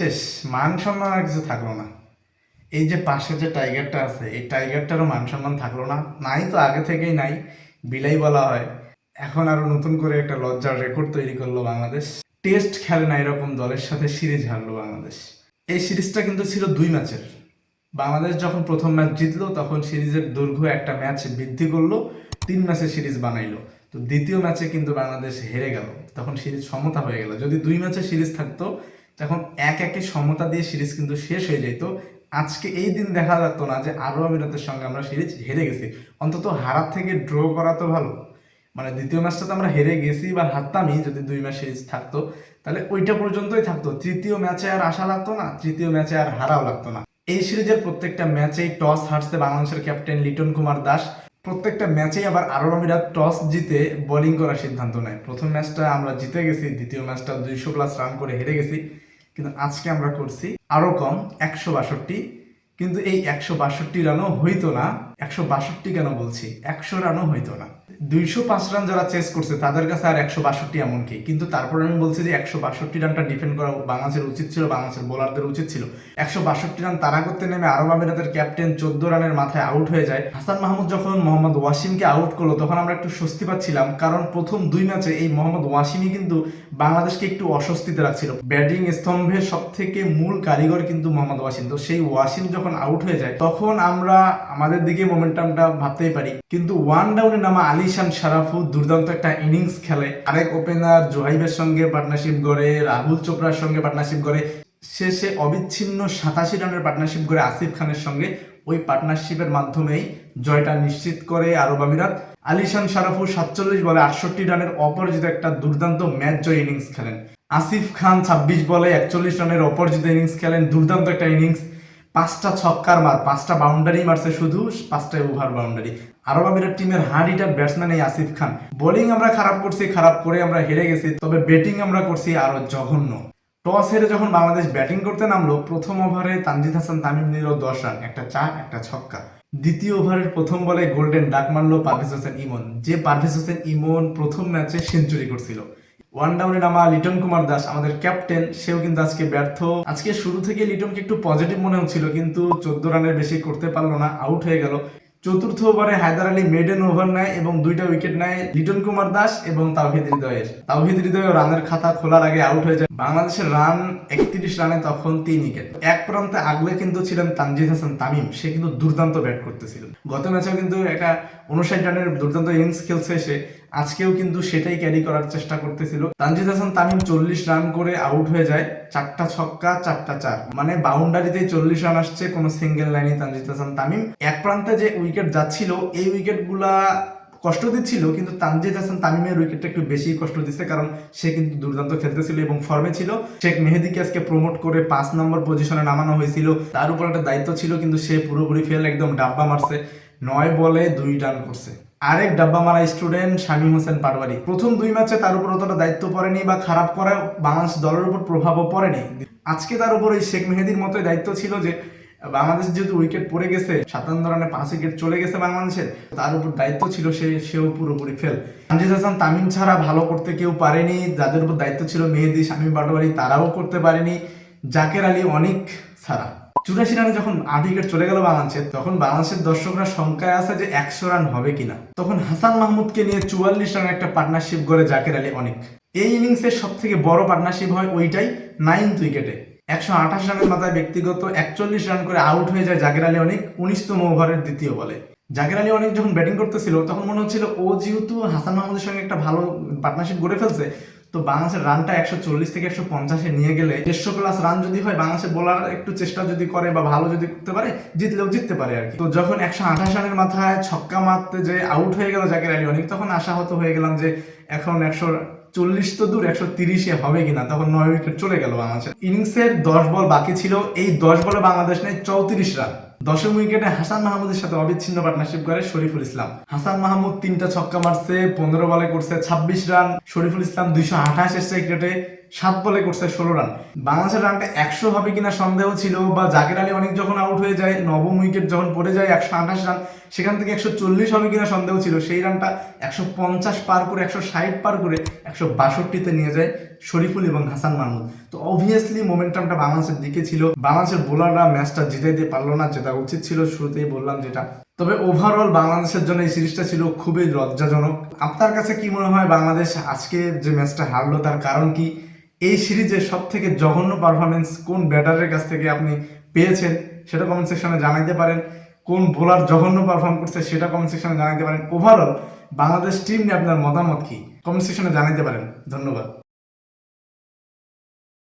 শেষ, মান সম্মান আর কিছু থাকল না। এই যে পাশে যে টাইগারটা আছে, এই টাইগারটারও মান সম্মান থাকল না। নাই তো আগে থেকেই নাই, বিলাই বলা হয়। এখন আরও নতুন করে একটা লজ্জার রেকর্ড তৈরি করল বাংলাদেশ। টেস্ট খেলে না এরকম দলের সাথে সিরিজ হারলো বাংলাদেশ। এই সিরিজটা কিন্তু ছিল দুই ম্যাচের। বাংলাদেশ যখন প্রথম ম্যাচ জিতলো, তখন সিরিজের দৈর্ঘ্য একটা ম্যাচ বৃদ্ধি করল, তিন ম্যাচের সিরিজ বানাইলো। তো দ্বিতীয় ম্যাচে কিন্তু বাংলাদেশ হেরে গেল। তখন সিরিজ সমতা হয়ে গেল। যদি দুই ম্যাচের সিরিজ থাকতো তখন এক একে সমতা দিয়ে সিরিজ কিন্তু শেষ হয়ে যেত আজকে এই দিন দেখা লাগতো না যে আরব আমিরাতের সঙ্গে আমরা সিরিজ হেরে গেছি। অন্তত হারার থেকে ড্র করা তো ভালো। মানে দ্বিতীয় ম্যাচটা তো আমরা হেরে গেছি বা হারতামই যদি দুই ম্যাচ সিরিজ থাকতো। তাহলে ওইটা পর্যন্তই থাকতো। তৃতীয় ম্যাচে আর আশা লাগতো না, তৃতীয় ম্যাচে আর হারাও লাগতো না। এই সিরিজের প্রত্যেকটা ম্যাচেই টস হারছে বাংলাদেশের ক্যাপ্টেন লিটন কুমার দাস। প্রত্যেকটা ম্যাচেই আবার আরব আমিরাত টস জিতে বোলিং করার সিদ্ধান্ত নেয়। প্রথম ম্যাচটা আমরা জিতে গেছি, দ্বিতীয় ম্যাচটা দুইশো প্লাস রান করে হেরে গেছি। কিন্তু আজকে আমরা করছি আরও কম একশো বাষট্টি, কিন্তু এই একশো বাষট্টি রানও হইতো না। একশো বাষট্টি কেন বলছি? একশো রানও হইতো না। দুইশো পাঁচ রান যারা চেস করছে, তাদের কাছে আর একশো বাষট্টি এমন কি? কিন্তু তারপরে আমি বলছি যে একশো বাষট্টি রানটা ডিফেন্ড করা বাংলাদেশের উচিত ছিল, বাংলাদেশের বোলারদের উচিত ছিল। একশো বাষট্টি রান তারা করতে নেমে আরব আমিরাতের ক্যাপ্টেন চোদ্দ রানের মাথায় আউট হয়ে যায়। হাসান মাহমুদ যখন মোহাম্মদ ওয়াসিমকে আউট করল, তখন আমরা একটু স্বস্তি পাচ্ছিলাম, কারণ প্রথম দুই ম্যাচে এই মোহাম্মদ ওয়াসিমই কিন্তু বাংলাদেশকে একটু অস্বস্তিতে রাখছিল। ব্যাটিং স্তম্ভের সব থেকে মূল কারিগর কিন্তু মোহাম্মদ ওয়াসিম। তো সেই ওয়াসিম যখন আউট হয়ে যায়, তখন আমরা আমাদের দিকে মোমেন্টামটা ভাবতেই পারি। কিন্তু ওয়ান ডাউনে নামা আলিশান সারাফু দুর্দান্ত একটা ইনিংস খেলে। আরেক ওপেনার জোহাইবের সঙ্গে পার্টনারশিপ গড়ে রাহুল চোপড়ার সঙ্গে পার্টনারশিপ গড়ে শেষে অবিচ্ছিন্ন সাতাশি রানের পার্টনারশিপ করে আসিফ খানের সঙ্গে। ওই পার্টনারশিপের মাধ্যমেই জয়টা নিশ্চিত করে আরব আমিরাত। আলিশান সারাফু সাতচল্লিশ বলে আটষট্টি রানের অপরাজিত একটা দুর্দান্ত ম্যাচ জয় ইনিংস খেলেন। আসিফ খান ছাব্বিশ বলে একচল্লিশ রানের অপরাজিত ইনিংস খেলেন। দুর্দান্ত একটা ইনিংস পাঁচটা ছক্কার মার, পাঁচটা বাউন্ডারি মারছে শুধু পাঁচটায় ওভার বাউন্ডারি আরব আমিরাত টিমের হার্ড হিটার ব্যাটসম্যান এই আসিফ খান। বোলিং আমরা খারাপ করছি, খারাপ করে আমরা হেরে গেছি, তবে ব্যাটিং আমরা করছি আরও জঘন্য। টস হেরে যখন বাংলাদেশ ব্যাটিং করতে নামলো, প্রথম ওভারে তানজিদ হাসান, তামিম নিল দশ রান একটা চার, একটা ছক্কা। দ্বিতীয় ওভারের প্রথম বলে গোল্ডেন ডাক মারলো পারভেজ হোসেন ইমন। যে পারভেজ হোসেন ইমন প্রথম ম্যাচে সেঞ্চুরি করছিল। ওয়ান ডাউনে নামা লিটন কুমার দাস, আমাদের ক্যাপ্টেন সেও কিন্তু আজকে ব্যর্থ। আজকে শুরু থেকে লিটনকে একটু পজিটিভ মনে হচ্ছিল কিন্তু চোদ্দ রানের বেশি করতে পারল না আউট হয়ে গেল। চতুর্থ ওভারে হায়দার আলী মেডেন ওভার নেয় এবং দুইটা উইকেট নেয় লিটন কুমার দাস এবং তাওহিদ হৃদয়ের। তাওহিদ হৃদয় রানের খাতা খোলার আগে আউট হয়ে যায়। বাংলাদেশের রান একত্রিশ রানে তখন তিন উইকেট এক প্রান্তে আগলে কিন্তু ছিলেন তানজিদ হাসান তামিম, সে কিন্তু দুর্দান্ত ব্যাট করতেছিল। গত ম্যাচেও কিন্তু একটা উনষাট রানের দুর্দান্ত ইনিংস খেলছে সে। আজকেও কিন্তু সেটাই ক্যারি করার চেষ্টা করতেছিল। তানজিদ হাসান তামিম চল্লিশ রান করে আউট হয়ে যায়। চারটা ছক্কা, চারটা চার। মানে বাউন্ডারিতে চল্লিশ রান আসছে কোনো সিঙ্গেল লাইনে তানজিদ হাসান তামিম। এক প্রান্তে যে উইকেট যাচ্ছিল, এই উইকেটগুলা কষ্ট দিচ্ছিল, কিন্তু তানজিদ হাসান তামিমের উইকেটটা একটু বেশি কষ্ট দিচ্ছে, কারণ সে কিন্তু দুর্দান্ত খেলতেছিল এবং ফর্মে ছিল। শেখ মেহেদিকে আজকে প্রমোট করে পাঁচ নম্বর পজিশনে নামানো হয়েছিল। তার উপর একটা দায়িত্ব ছিল, কিন্তু সে পুরোপুরি ফেল একদম ডাব্বা মারছে। নয় বলে দুই রান করছে। আরেক ডাব্বা মারা স্টুডেন্ট শামীম হোসেন পাটওয়ারি প্রথম দুই ম্যাচে তার উপর অতটা দায়িত্ব পড়েনি বা খারাপ করা বাংলাদেশ দলের উপর প্রভাবও পড়েনি। আজকে তার উপর ওই শেখ মেহেদির মতোই দায়িত্ব ছিল যে, বাংলাদেশ যেহেতু উইকেট পড়ে গেছে, সাতান্ন রানে পাঁচ উইকেট চলে গেছে বাংলাদেশের, তার উপর দায়িত্ব ছিল সে, সেও পুরোপুরি ফেল তানজিদ হাসান তামিম ছাড়া ভালো করতে কেউ পারেনি, যাদের উপর দায়িত্ব ছিল মেহেদি, শামীম পাটোয়ারি, তারাও করতে পারেনি। জাকের আলী অনেক ছাড়া। চুরাশি রানে যখন আট উইকেট চলে গেল বাংলাদেশের তখন বাংলাদেশের দর্শকরা শঙ্কায় আছে যে একশো রান হবে কিনা। তখন হাসান মাহমুদকে নিয়ে চুয়াল্লিশ রানের একটা পার্টনারশিপ গড়ে জাকের আলী অনেক। এই ইনিংসের সব থেকে বড় পার্টনারশিপ হয় ওইটাই নাইনথ উইকেটে। একশো আঠাশ রানের মাথায় ব্যক্তিগত একচল্লিশ রান করে আউট হয়ে যায় জাকের আলী অনেক উনিশতম ওভারের দ্বিতীয় বলে। জাকের আলী অনেক যখন ব্যাটিং করতেছিল, তখন মনে হচ্ছিল ও যেহেতু হাসান মাহমুদের সঙ্গে একটা ভালো পার্টনারশিপ গড়ে ফেলছে তো বাংলাদেশের রানটা একশো চল্লিশ থেকে একশো পঞ্চাশে নিয়ে গেলে দেড়শো প্লাস রান যদি হয় বাংলাদেশের বোলার একটু চেষ্টা যদি করে বা ভালো যদি করতে পারে, জিতলেও জিততে পারে আর কি। তো যখন একশো আঠাশ রানের মাথায় ছক্কা মারতে যে আউট হয়ে গেল জাকের আলী অনেক, তখন আশাহত হয়ে গেলাম যে এখন একশো চল্লিশ তো দূর, একশো তিরিশে হবে কিনা, তখন নয় উইকেট চলে গেল বাংলাদেশের। ইনিংসের দশ বল বাকি ছিল, এই দশ বলে বাংলাদেশ নেয় চৌত্রিশ রান দশম উইকেটে হাসান মাহমুদের সাথে অবিচ্ছিন্ন পার্টনারশিপ করে শরীফুল ইসলাম। হাসান মাহমুদ তিনটা ছক্কা মারছে, পনেরো বলে করছে ছাব্বিশ রান। শরীফুল ইসলাম দুইশো আঠাশ ক্রিকেটে সাত বলে করছে ষোলো রান। বাংলাদেশের রানটা একশো হবে কিনা সন্দেহ ছিল বা জাকের আলী অনেক যখন আউট হয়ে যায়, নবম উইকেট যখন পড়ে যায়, একশো আঠাশ রান, সেখান থেকে একশো চল্লিশ হবে কিনা সন্দেহ ছিল। সেই রানটা একশো পঞ্চাশ পার করে, একশো ষাট পার করে একশো বাষট্টিতে নিয়ে যায় শরীফুল এবং হাসান মাহমুদ। তো অবভিয়াসলি মোমেন্টামটা বাংলাদেশের দিকে ছিল। বাংলাদেশের বোলাররা ম্যাচটা জিতাইতে পারল না যেটা উচিত ছিল, শুরুতেই বললাম যেটা। তবে ওভারঅল বাংলাদেশের জন্য এই সিরিজটা ছিল খুবই লজ্জাজনক। আপনার কাছে কি মনে হয় বাংলাদেশ আজকে যে ম্যাচটা হারলো, তার কারণ কি? এই সিরিজে সব থেকে জঘন্য পারফরমেন্স কোন ব্যাটারের কাছ থেকে আপনি পেয়েছেন সেটা কমেন্ট সেকশনে জানাইতে পারেন। কোন বোলার জঘন্য পারফর্ম করছে সেটা কমেন্ট সেকশনে জানাইতে পারেন। ওভারঅল বাংলাদেশ টিম নিয়ে আপনার মতামত কি? কমেন্ট সেকশনে জানাইতে পারেন। ধন্যবাদ।